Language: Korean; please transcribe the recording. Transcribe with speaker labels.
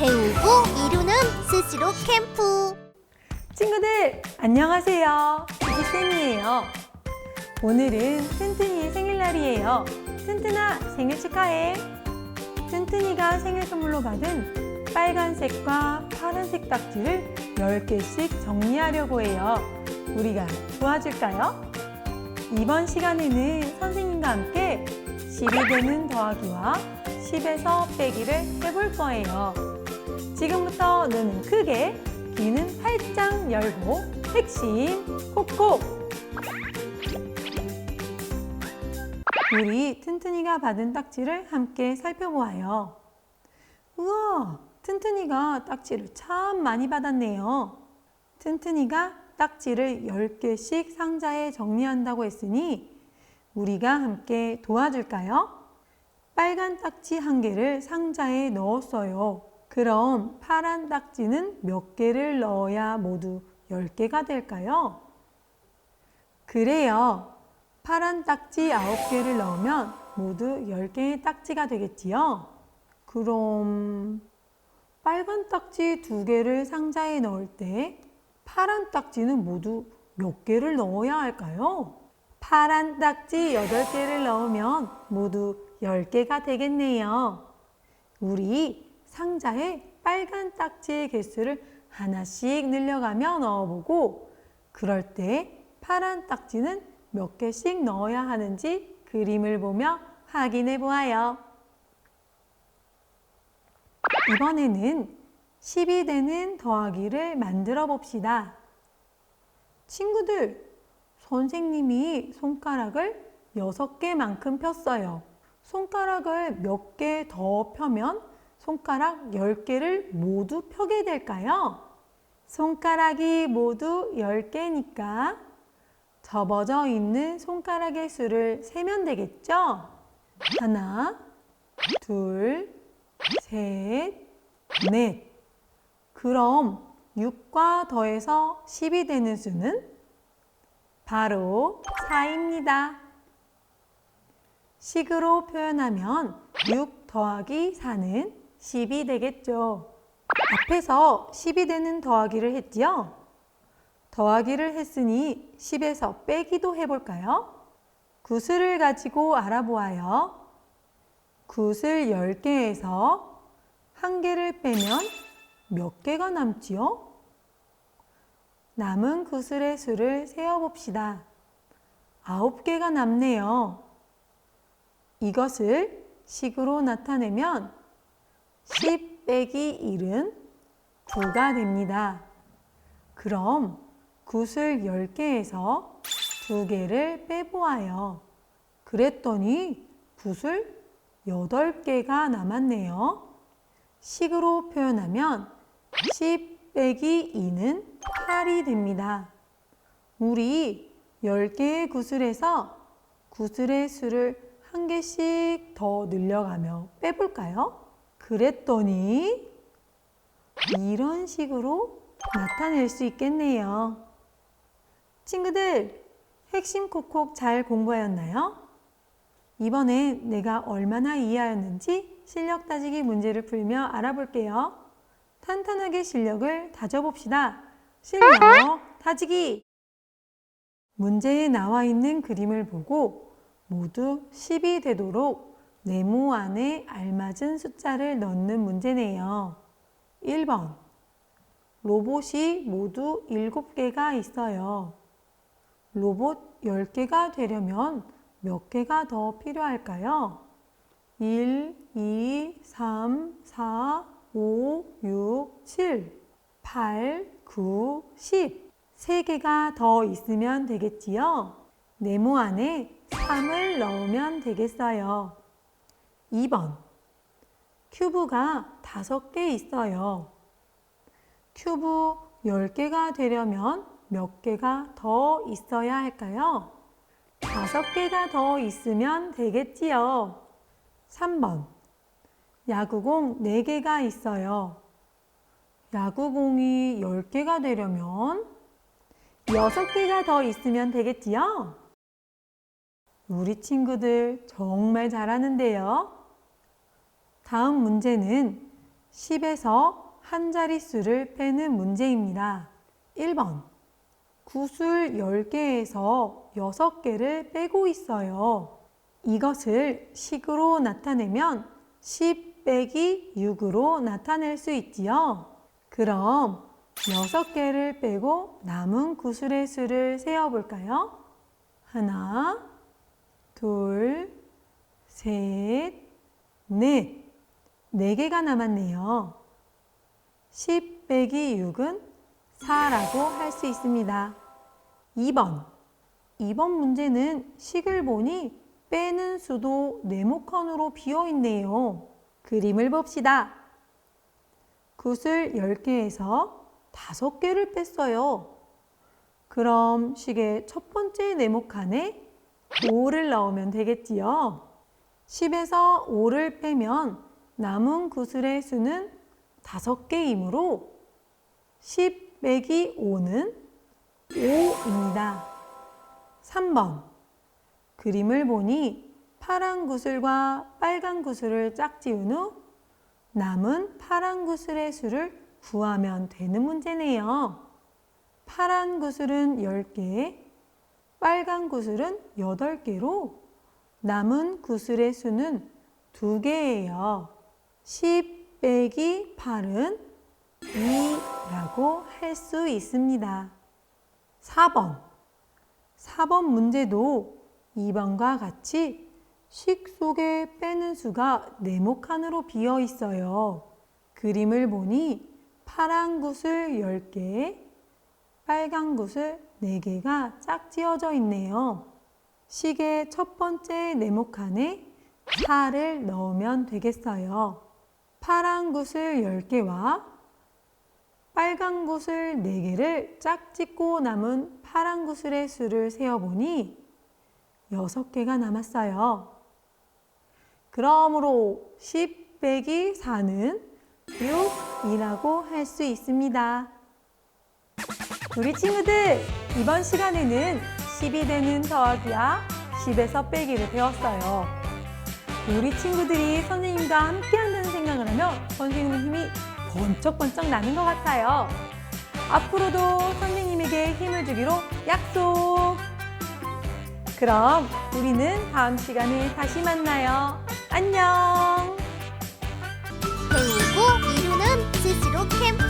Speaker 1: 배우고 이루는 스스로 캠프.
Speaker 2: 친구들 안녕하세요. 지지쌤이에요. 오늘은 튼튼이의 생일날이에요. 튼튼아 생일 축하해. 튼튼이가 생일 선물로 받은 빨간색과 파란색 딱지를 10개씩 정리하려고 해요. 우리가 도와줄까요? 이번 시간에는 선생님과 함께 10이 되는 더하기와 10에서 빼기를 해볼 거예요. 지금부터 눈은 크게, 귀는 활짝 열고 핵심 콕콕! 우리 튼튼이가 받은 딱지를 함께 살펴보아요. 우와, 튼튼이가 딱지를 참 많이 받았네요. 튼튼이가 딱지를 10개씩 상자에 정리한다고 했으니 우리가 함께 도와줄까요? 빨간 딱지 한 개를 상자에 넣었어요. 그럼 파란 딱지는 몇 개를 넣어야 모두 10개가 될까요? 그래요. 파란 딱지 9개를 넣으면 모두 10개의 딱지가 되겠지요? 그럼 빨간 딱지 2개를 상자에 넣을 때 파란 딱지는 모두 몇 개를 넣어야 할까요? 파란 딱지 8개를 넣으면 모두 10개가 되겠네요. 우리 상자에 빨간 딱지의 개수를 하나씩 늘려가며 넣어보고 그럴 때 파란 딱지는 몇 개씩 넣어야 하는지 그림을 보며 확인해 보아요. 이번에는 10이 되는 더하기를 만들어 봅시다. 친구들, 선생님이 손가락을 6개만큼 폈어요. 손가락을 몇 개 더 펴면 손가락 10개를 모두 펴게 될까요? 손가락이 모두 10개니까 접어져 있는 손가락의 수를 세면 되겠죠? 하나, 둘, 셋, 넷. 그럼 6과 더해서 10이 되는 수는 바로 4입니다. 식으로 표현하면 6 더하기 4는 10이 되겠죠. 앞에서 10이 되는 더하기를 했지요? 더하기를 했으니 10에서 빼기도 해볼까요? 구슬을 가지고 알아보아요. 구슬 10개에서 한 개를 빼면 몇 개가 남지요? 남은 구슬의 수를 세어봅시다. 아홉 개가 남네요. 이것을 식으로 나타내면 10 빼기 1은 9가 됩니다. 그럼 구슬 10개에서 2개를 빼보아요. 그랬더니 구슬 8개가 남았네요. 식으로 표현하면 10 빼기 2는 8이 됩니다. 우리 10개의 구슬에서 구슬의 수를 한 개씩 더 늘려가며 빼볼까요? 그랬더니 이런 식으로 나타낼 수 있겠네요. 친구들, 핵심 콕콕 잘 공부하였나요? 이번엔 내가 얼마나 이해하였는지 실력 따지기 문제를 풀며 알아볼게요. 탄탄하게 실력을 다져봅시다. 실력 다지기! 문제에 나와 있는 그림을 보고 모두 10이 되도록 네모 안에 알맞은 숫자를 넣는 문제네요. 1번. 로봇이 모두 7개가 있어요. 로봇 10개가 되려면 몇 개가 더 필요할까요? 1, 2, 3, 4, 5, 6, 7, 8, 9, 10. 3개가 더 있으면 되겠지요? 네모 안에 3을 넣으면 되겠어요. 2번. 큐브가 5개 있어요. 큐브 10개가 되려면 몇 개가 더 있어야 할까요? 5개가 더 있으면 되겠지요. 3번. 야구공 4개가 있어요. 야구공이 10개가 되려면 6개가 더 있으면 되겠지요? 우리 친구들 정말 잘하는데요. 다음 문제는 10에서 한 자릿수를 빼는 문제입니다. 1번. 구슬 10개에서 6개를 빼고 있어요. 이것을 식으로 나타내면 10 빼기 6으로 나타낼 수 있지요. 그럼 6개를 빼고 남은 구슬의 수를 세어볼까요? 하나, 둘, 셋, 넷. 4개가 남았네요. 10 빼기 6은 4라고 할 수 있습니다. 2번. 2번 문제는 식을 보니 빼는 수도 네모칸으로 비어 있네요. 그림을 봅시다. 구슬 10개에서 5개를 뺐어요. 그럼 식의 첫 번째 네모칸에 5를 넣으면 되겠지요. 10에서 5를 빼면 남은 구슬의 수는 5개이므로 10 빼기 5는 5입니다. 3번. 그림을 보니 파란 구슬과 빨간 구슬을 짝지은 후 남은 파란 구슬의 수를 구하면 되는 문제네요. 파란 구슬은 10개, 빨간 구슬은 8개로 남은 구슬의 수는 2개예요. 10 빼기 8은 2라고 할 수 있습니다. 4번. 4번 문제도 2번과 같이 식 속에 빼는 수가 네모칸으로 비어 있어요. 그림을 보니 파란 구슬 10개, 빨간 구슬 4개가 짝지어져 있네요. 식의 첫 번째 네모칸에 4를 넣으면 되겠어요. 파란 구슬 10개와 빨간 구슬 4개를 짝짓고 남은 파란 구슬의 수를 세어보니 6개가 남았어요. 그러므로 10 빼기 4는 6이라고 할 수 있습니다. 우리 친구들, 이번 시간에는 10이 되는 더하기와 10에서 빼기를 배웠어요. 우리 친구들이 선생님과 함께 한다는 하면 선생님 힘이 번쩍번쩍 나는 것 같아요. 앞으로도 선생님에게 힘을 주기로 약속! 그럼 우리는 다음 시간에 다시 만나요. 안녕!